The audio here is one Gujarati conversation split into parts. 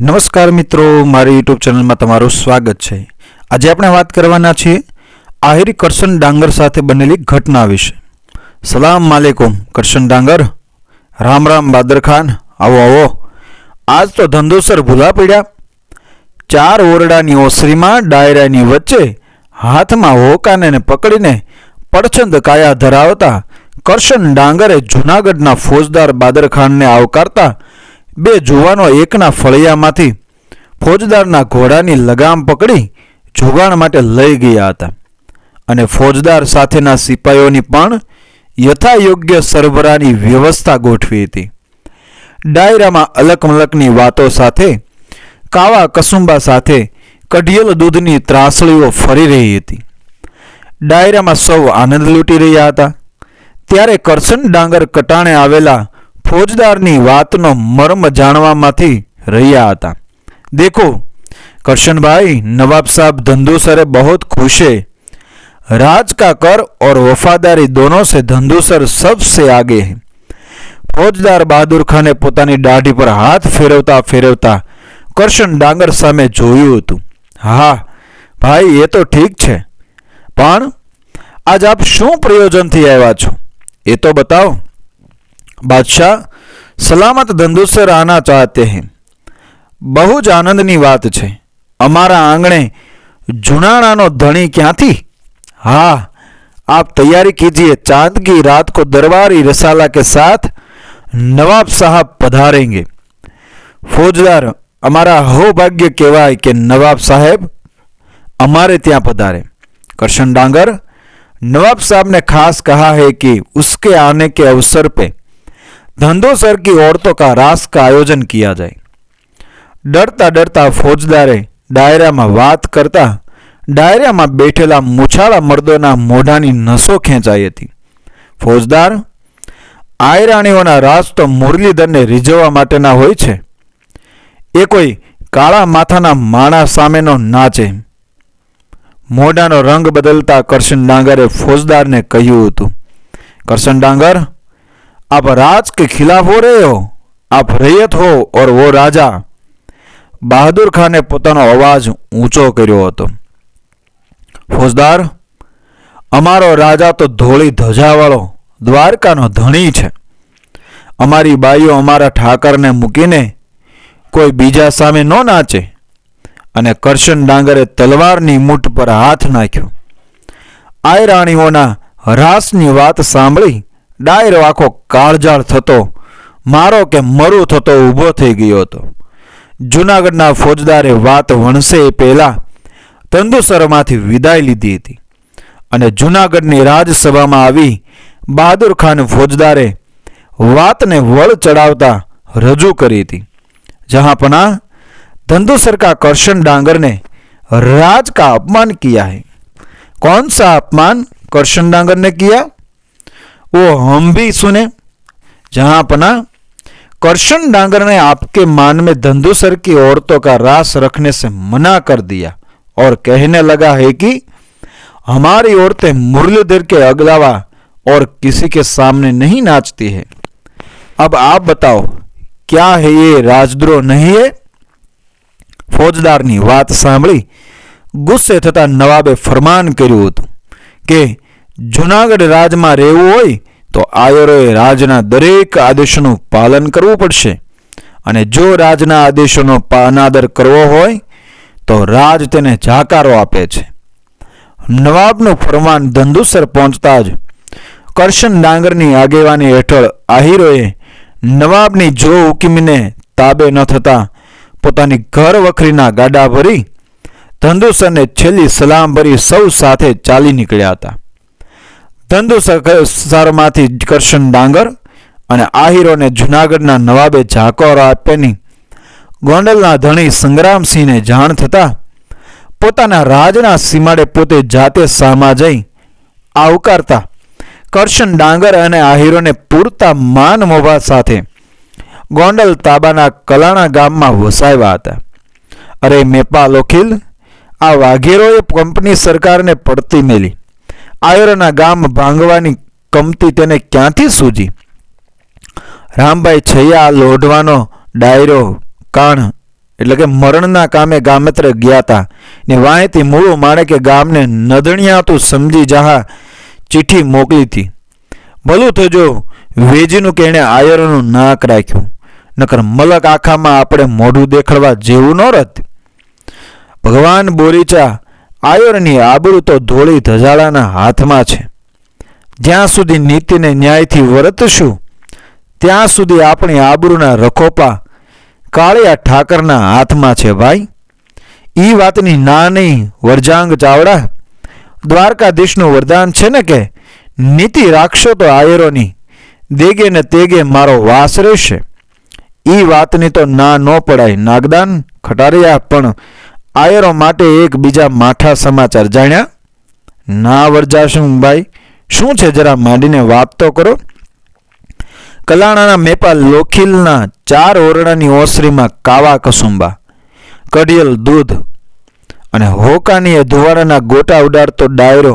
નમસ્કાર મિત્રો, મારી યુટ્યુબ ચેનલમાં તમારું સ્વાગત છે. આજે આપણે વાત કરવાના છીએ આહિર કરશન ડાંગર સાથે બનેલી ઘટના વિશે. સલામ માલેકુમ, કરશન ડાંગર. રામ રામ બાદર ખાન. આવો આવો. આજ તો ધંધોસર ભૂલા પડ્યા. ચાર ઓરડાની ઓસરીમાં ડાયરાની વચ્ચે હાથમાં હોકાને પકડીને પડછંદ કાયા ધરાવતા કરશન ડાંગરે જૂનાગઢના ફોજદાર બાદરખાનને આવકારતા બે જુવાનો એકના ફળિયામાંથી ફોજદારના ઘોડાની લગામ પકડી જોગાણ માટે લઈ ગયા હતા. અને ફોજદાર સાથેના સિપાઈઓની પણ યથાયોગ્ય સરભરાની વ્યવસ્થા ગોઠવી હતી. ડાયરામાં અલકમલકની વાતો સાથે, કાવા કસુંબા સાથે કઢિયલ દૂધની ત્રાસળીઓ ફરી રહી હતી. ડાયરામાં સૌ આનંદ લૂંટી રહ્યા હતા. ત્યારે કરસન ડાંગર કટાણે આવેલા ફોજદારની વાતનો મર્મ જાણવામાંથી રહ્યા હતા. દેખો, કરશનભાઈ નવાબ સાહેબ ધંધુસરે બહુ बहुत खुश है राज का कर और वफादारी दोनों से धंधु सर सबसे ફોજદાર બહાદુર ખાને પોતાની દાઢી પર હાથ ફેરવતા ફેરવતા કરશન ડાંગર સામે જોયું હતું. હા, ભાઈ, એ તો ઠીક છે. પણ આજ આપ શું પ્રયોજનથી આવ્યા છો? એ તો બતાવો. બાદશાહ સલામત ધંધુસર આના ચાહતે હૈ બહુ જ આનંદની વાત છે અમારા આંગણે જુનાણાનો ધણી ક્યાંથી હા आप तैयारी कीजिए चांद की रात को दरबारी रसाला के साथ नवाब साहब पधारेंगे फौजदार અમારા હૌભાગ્ય કહેવાય કે નવાબ સાહેબ અમારે ત્યાં પધારે કરશન डांगर नवाब साहब ने खास कहा है कि उसके आने के अवसर पे धंधोसर की औरतों का रास का आयोजन किया जाए ડરતા ડરતા ફોજદારે ડાયરામાં વાત કરતા ડાયરામાં બેઠેલા મૂછાળા મર્દોના મોઢાની નસો ખેંચાઈ હતી ફોજદાર આયરાણીઓના રાસ તો મુરલીધરને રીઝવવા માટેના હોય છે એ કોઈ કાળા માથાના માણસ સામેનો નાચે મોઢાનો રંગ બદલતા કરશન ડાંગરે ફોજદારને કહ્યું હતું કરશન ડાંગર आप राज के खिलाफ हो रहे हो आप रैयत हो और वो राजा બહાદુર ખાને પોતાનો અવાજ ઊંચો કર્યો હતો ફોજદાર અમારો રાજા તો ધોળી ધજાવાળો દ્વારકાનો ધણી છે અમારી બાઈઓ અમારા ઠાકરને મૂકીને કોઈ બીજા સામે ન નાચે અને કરશન ડાંગરે તલવારની મૂઠ પર હાથ નાખ્યો આય રાણીઓના રાસની વાત સાંભળી ડાયરો આખો કાળજાળ થતો મારો કે મરું થતો ઊભો થઈ ગયો હતો જૂનાગઢના ફોજદારે વાત વણસે એ પહેલા તંદુસરમાંથી વિદાય લીધી હતી અને જૂનાગઢની રાજસભામાં આવી બહાદુર ખાન ફોજદારે વાતને વળ ચડાવતા રજૂ કરી હતી જહાંપના धंधुसर का करशन डांगर ने राज का अपमान किया है कौन सा अपमान करशन डांगर ने किया वो हम भी सुने जहां अपना करशन डांगर ने आपके मान में धंधुसर की औरतों का रास रखने से मना कर दिया और कहने लगा है कि हमारी औरतें मुरलीधर के अगलावा और किसी के सामने नहीं नाचती है अब आप बताओ क्या है ये राजद्रोह नहीं है ફોજદારની વાત સાંભળી ગુસ્સે થતા નવાબે ફરમાન કર્યું હતું કે જુનાગઢ રાજમાં રહેવું હોય તો આયરોએ રાજના દરેક આદેશોનું પાલન કરવું પડશે. અને જો રાજના આદેશોનો અનાદર કરવો હોય તો રાજ તેને જાકારો આપે છે. નવાબનું ફરમાન ધંધુસર પહોંચતા જ કરશન ડાંગરની આગેવાની હેઠળ આહિરોએ નવાબની જો હુકીમને તાબે ન થતાં પોતાની ઘર વખરીના ગાડા ભરી ધંધુસરને છેલ્લી સલામ ભરી સૌ સાથે ચાલી નીકળ્યા હતા. ધંધુસરમાંથી કરશન ડાંગર અને આહિરોને જુનાગઢના નવાબે ઝાકોર આપ્યાની ગોંડલના ધણી સંગ્રામસિંહને જાણ થતાં પોતાના રાજના સીમાડે પોતે જાતે સામા જઈ આવકારતા કરશન ડાંગર અને આહિરોને પૂરતા માન મોભા સાથે ગોંડલ તાબાના કલાણા ગામમાં વસાવ્યા હતા. અરે મેપા લોખીલ આ વાઘેરોએ કંપની સરકારને પડતી મેલી. આયરોના ગામ ભાંગવાની કમતી તેને ક્યાંથી સૂજી? રામભાઈ છૈયા લોઢવાનો ડાયરો કાણ, એટલે કે મરણના કામે ગામત્રે ગયા હતા ને વાંયથી મૂળું માણેકે ગામને નદણિયાતું સમજી જહા ચિઠ્ઠી મોકલી હતી ભલું થજો વેજીનું કે એણે આયરનું નાક રાખ્યું. નકર મલક આખામાં આપણે મોઢું દેખાડવા જેવું ન રત. ભગવાન બોરીચા આયરની આબરૂ તો ધોળી ધજાળાના હાથમાં છે. જ્યાં સુધી નીતિને ન્યાયથી વર્તશું, ત્યાં સુધી આપણી આબરૂના રખોપા કાળિયા ઠાકરના હાથમાં છે ભાઈ. ઈ વાતની ના નહીં, વરજાંગ ચાવડા. દ્વારકાધીશનું વરદાન છે ને કે, નીતિ રાખશો તો આયરોની, દેગે ને તેગે મારો વાસ રહેશે. ઈ વાતની તો ના ન પડાય, નાગદાન ખટારિયા, પણ આયરો માટે એક બીજા માઠા સમાચાર જાણ્યા. ના વરજાશું ભાઈ? શું છે? જરા માંડીને વાત તો કરો. કલાણાના મેપા લોખીલના ચાર ઓરડાની ઓસરીમાં કાવા કસુંબા, કડિયલ દૂધ અને હોકાનીએ ધુવાડાના ગોટા ઉડાડતો ડાયરો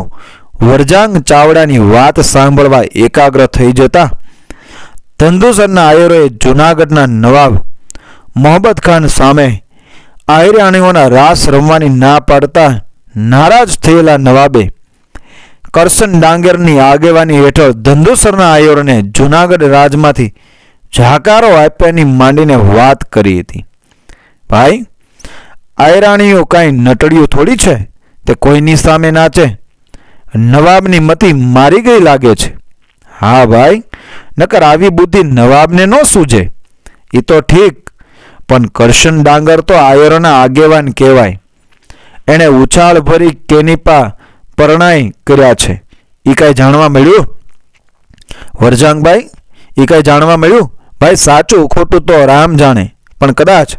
વરજાંગ ચાવડાની વાત સાંભળવા એકાગ્ર થઈ જતા ધંધુસરના આયરોએ જૂનાગઢના નવાબ મોહમ્મદ ખાન સામે આયરાણીઓના રાસ રમવાની ના પાડતા નારાજ થયેલા નવાબે કરસન ડાંગરની આગેવાની હેઠળ ધંધુસરના આયોરને જૂનાગઢ રાજમાંથી જાકારો આપ્યાની માંડીને વાત કરી હતી. ભાઈ, આયરાણીઓ કાંઈ નટડિયું થોડી છે? તે કોઈની સામે નાચે નવાબની મતી મારી ગઈ લાગે છે. હા ભાઈ, નકર આવી બુદ્ધિ નવાબને ન સૂજે. એ તો ઠીક પણ કરશન ડાંગર તો આયરના આગેવાન કહેવાય. એણે ઉછાળ ભરી કેનીપા પરણાય કર્યા છે. એ કાંઈ જાણવા મળ્યું? વરજાંગભાઈ એ કાંઈ જાણવા મળ્યું? ભાઈ, સાચું ખોટું તો રામ જાણે, પણ કદાચ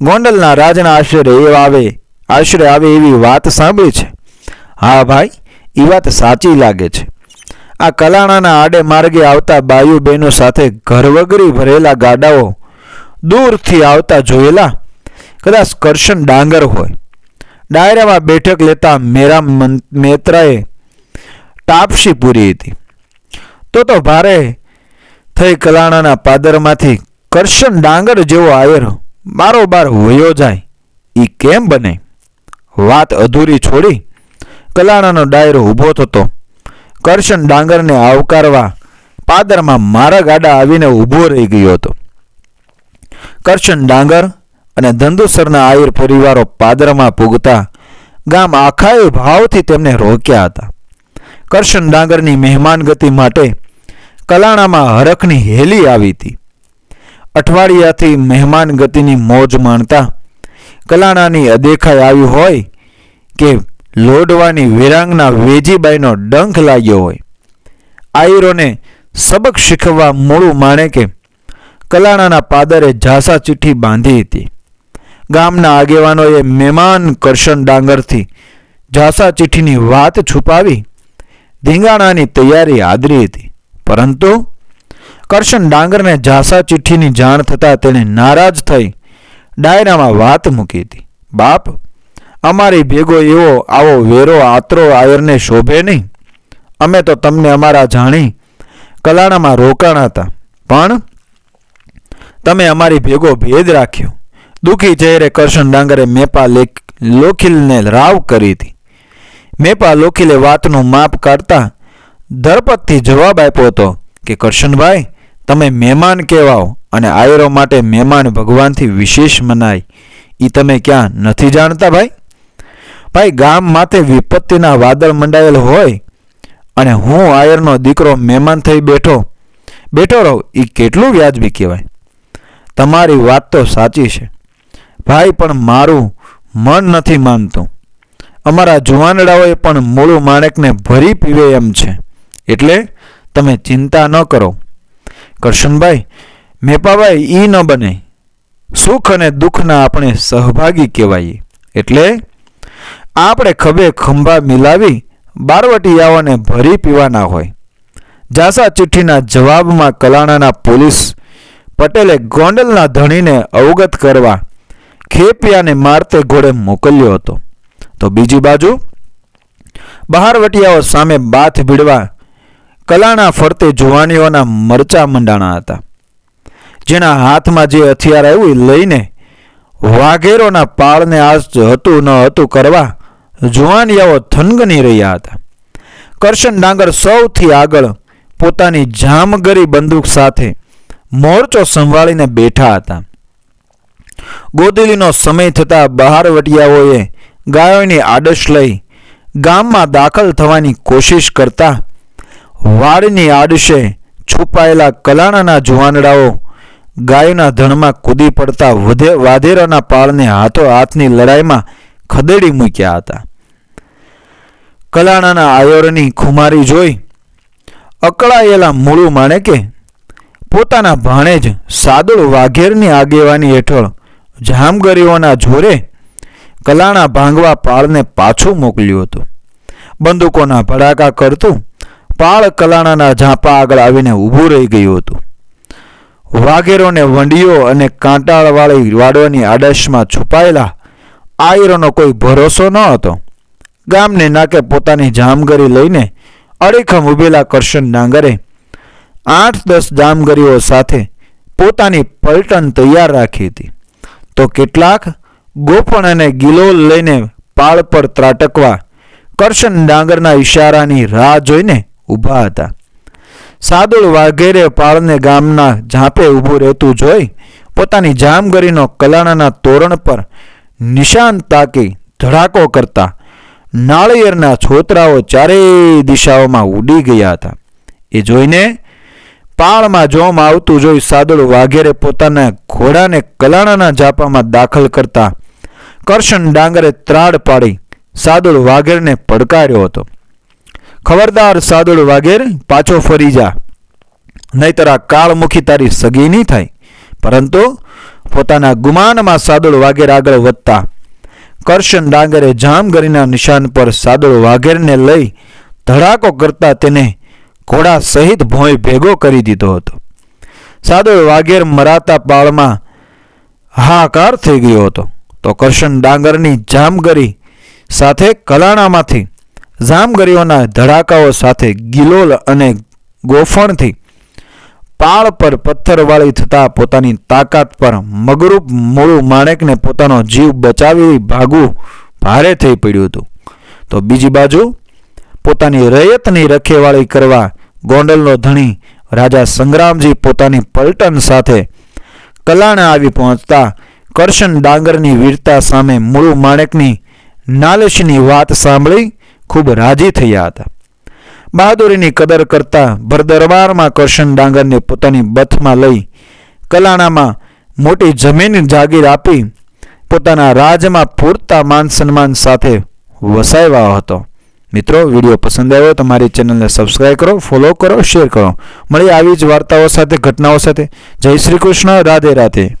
ગોંડલના રાજના આશરે એ આવે, આશરે આવે એવી વાત સાંભળી છે. હા ભાઈ એ વાત સાચી લાગે છે. આ કલાણાના આડે માર્ગે આવતા બાયુ બહેનો સાથે ઘરવગરી ભરેલા ગાડાઓ દૂરથી આવતા જોયેલા કદાચ કરશન ડાંગર હોય. ડાયરામાં બેઠક લેતા મેરા મેત્રાએ ટાપસી પૂરી હતી. તો તો ભારે થઈ કલાણાના પાદરમાંથી કરશન ડાંગર જેવો આયર બારોબાર વયો જાય. એ કેમ બને? વાત અધૂરી છોડી કલાણાનો ડાયરો ઊભો થતો કરશન ડાંગરને આવકારવા પાદરમાં મારા ગાડા આવીને ઊભો રહી ગયો હતો. કરશન ડાંગર અને ધંધુસરના આયર પરિવારો પાદરમાં પૂગતા ગામ આખાએ ભાવથી તેમને રોક્યા હતા. કરશન ડાંગરની મહેમાનગતિ માટે કલાણામાં હરખની હેલી આવી હતી. અઠવાડિયાથી મહેમાનગતિની મોજ માણતા કલાણાની અદેખાઈ આવી હોય કે લોડવાની વિરાંગના વેજીબાઈનો ડંખ લાગ્યો હોય. આયરોને સબક શીખવવા મૂળું માણે કે કલાણાના પાદરે ઝાસા ચિઠ્ઠી બાંધી હતી. ગામના આગેવાનોએ મહેમાન કરશન ડાંગરથી ઝાસા ચિઠ્ઠીની વાત છુપાવી ધીંગાણાની તૈયારી આદરી હતી. પરંતુ કરશન ડાંગરને ઝાસા ચિઠ્ઠીની જાણ થતાં તેણે નારાજ થઈ ડાયરામાં વાત મૂકી હતી. બાપ, અમારી ભેગો એવો આવો વેરો આતરો આયરને શોભે નહીં. અમે તો તમને અમારા જાણી કલાણામાં રોકાણા હતા. પણ તમે અમારી ભેગો ભેદ રાખ્યો. દુઃખી ચહેરે કરશન ડાંગરે મેપા લેખ લોખીલને રાવ કરી હતી મેપા લોખીલે વાતનું માપ કાઢતા ધરપતથી જવાબ આપ્યો હતો કે, કરશનભાઈ, તમે મહેમાન કહેવાઓ અને આયરો માટે મહેમાન ભગવાનથી વિશેષ મનાય. એ તમે ક્યાં નથી જાણતા ભાઈ? ભાઈ, ગામ માથે વિપત્તિના વાદળ મંડાયેલ હોય અને હું આયરનો દીકરો મહેમાન થઈ બેઠો. બેઠો રહું એ કેટલું વ્યાજબી કહેવાય? તમારી વાત તો સાચી છે. ભાઈ, પણ મારું મન નથી માનતું. અમારા જુવાનડાઓએ પણ મૂળું માણેકને ભરી પીવે એમ છે. એટલે તમે ચિંતા ન કરો. કરશનભાઈ, મેપાભાઈ, ઈ ન બને. સુખ અને દુઃખના આપણે સહભાગી કહેવાઈએ. એટલે આપણે ખભે ખંભા મિલાવી બારવટીયાઓને ભરી પીવાના હોય. જાસા ચિઠ્ઠીના જવાબમાં કલાણાના પોલીસ પટેલે ગોંડલના ધણીને અવગત કરવા ખેપિયાને મારતે ઘોડે મોકલ્યો હતો. તો બીજી બાજુ, બહારવટીયાઓ સામે બાથ ભીડવા કલાણા ફરતે જુવાનીઓના મરચા મંડાણા હતા. જેના હાથમાં જે હથિયાર આવ્યું લઈને વાઘેરોના પાળને આજ હતું ન હતું કરવા જુવાનિયાઓ થનગની રહ્યા હતા. કરશન ડાંગર સૌથી આગળ પોતાની જામગરી બંદૂક સાથે મોરચો સંભાળીને બેઠા હતા. ગોદીલીનો સમય થતાં બહાર વટિયાઓએ ગાયોની આડશ લઈ ગામમાં દાખલ થવાની કોશિશ કરતા વાડની આડશે છુપાયેલા કલાણાના જુવાનડાઓ ગાયોના ધણમાં કૂદી પડતા વધે વાધેરાના પાળને હાથો હાથની લડાઈમાં ખદેડી મૂક્યા હતા. કલાણાના આયોરની ખુમારી જોઈ અકળાયેલા મૂળું માણેકે પોતાના ભાણેજ સાદુળ વાઘેરની આગેવાની હેઠળ જામગરીઓના જોરે કલાણા ભાંગવા પાળને પાછું મોકલ્યું હતું. બંદૂકોના ભડાકા કરતું પાળ કલાણાના ઝાંપા આગળ આવીને ઊભું રહી ગયું હતું. વાઘેરોને વંડીઓ અને કાંટાળવાળી વાડવાની આડશમાં છુપાયેલા આયરોનો કોઈ ભરોસો ન હતો. ગામને નાકે પોતાની જામગરી લઈને અડીખમ ઊભેલા કરશન ડાંગરે આઠ દસ જામગરીઓ સાથે પોતાની પલટન તૈયાર રાખી હતી. તો કેટલાક ગોપણ અને ગિલોલ લઈને પાળ પર ત્રાટકવા કરશન ડાંગરના ઈશારાની રાહ જોઈને ઊભા હતા. સાદુળ વાઘેરે પાળને ગામના ઝાંપે ઊભું રહેતું જોઈ પોતાની જામગરીનો કલાણાના તોરણ પર નિશાન તાકી ધડાકો કરતા નાળિયેરના છોતરાઓ ચારેય દિશાઓમાં ઉડી ગયા હતા. એ જોઈને પાળમાં જોમ આવતું જોઈ સાદુળ વાઘેરે પોતાના ઘોડાને કલાણાના ઝાપામાં દાખલ કરતા કરશન ડાંગરે ત્રાડ પાડી સાદુળ વાઘેરને પડકાર્યો હતો. ખબરદાર સાદુળ વાઘેર પાછો ફરી જા. નહીતર આ કાળમુખી તારી સગી નહીં થાય. પરંતુ પોતાના ગુમાનમાં સાદુળ વાઘેર આગળ વધતા કરશન ડાંગરે જામગરીના નિશાન પર સાદુળ વાઘેરને લઈ ધડાકો કરતા તેને ઘોડા સહિત ભોંય ભેગો કરી દીધો હતો. સાદુળ વાઘેર મરાતા પાળમાં હાહાકાર થઈ ગયો હતો. તો કરશન ડાંગરની જામગરી સાથે કલાણામાંથી જામગરીઓના ધડાકાઓ સાથે ગિલોલ અને ગોફણથી પાળ પર પથ્થરવાળી થતાં પોતાની તાકાત પર મગરૂપ મૂળું માણેકને પોતાનો જીવ બચાવી ભાગવું ભારે થઈ પડ્યું હતું. તો બીજી બાજુ પોતાની રયતની રખેવાળી કરવા ગોંડલનો ધણી રાજા સંગ્રામજી પોતાની પલટન સાથે કલાણા આવી પહોંચતા કરશન ડાંગરની વીરતા સામે મૂળું માણેકની નાલેશની વાત સાંભળી ખૂબ રાજી થયા હતા. બહાદુરીની કદર કરતા ભરદરબારમાં કરશન ડાંગરને પોતાની બથમાં લઈ કલાણામાં મોટી જમીન જાગીર આપી પોતાના રાજમાં પૂરતા માન સન્માન સાથે વસાવ્યો હતો. મિત્રો, વીડિયો પસંદ આવ્યો તો મારી ચેનલને સબસ્ક્રાઈબ કરો ફોલો કરો શેર કરો. મળી આવી જ વાર્તાઓ સાથે, ઘટનાઓ સાથે. જય શ્રી કૃષ્ણ, રાધે રાધે.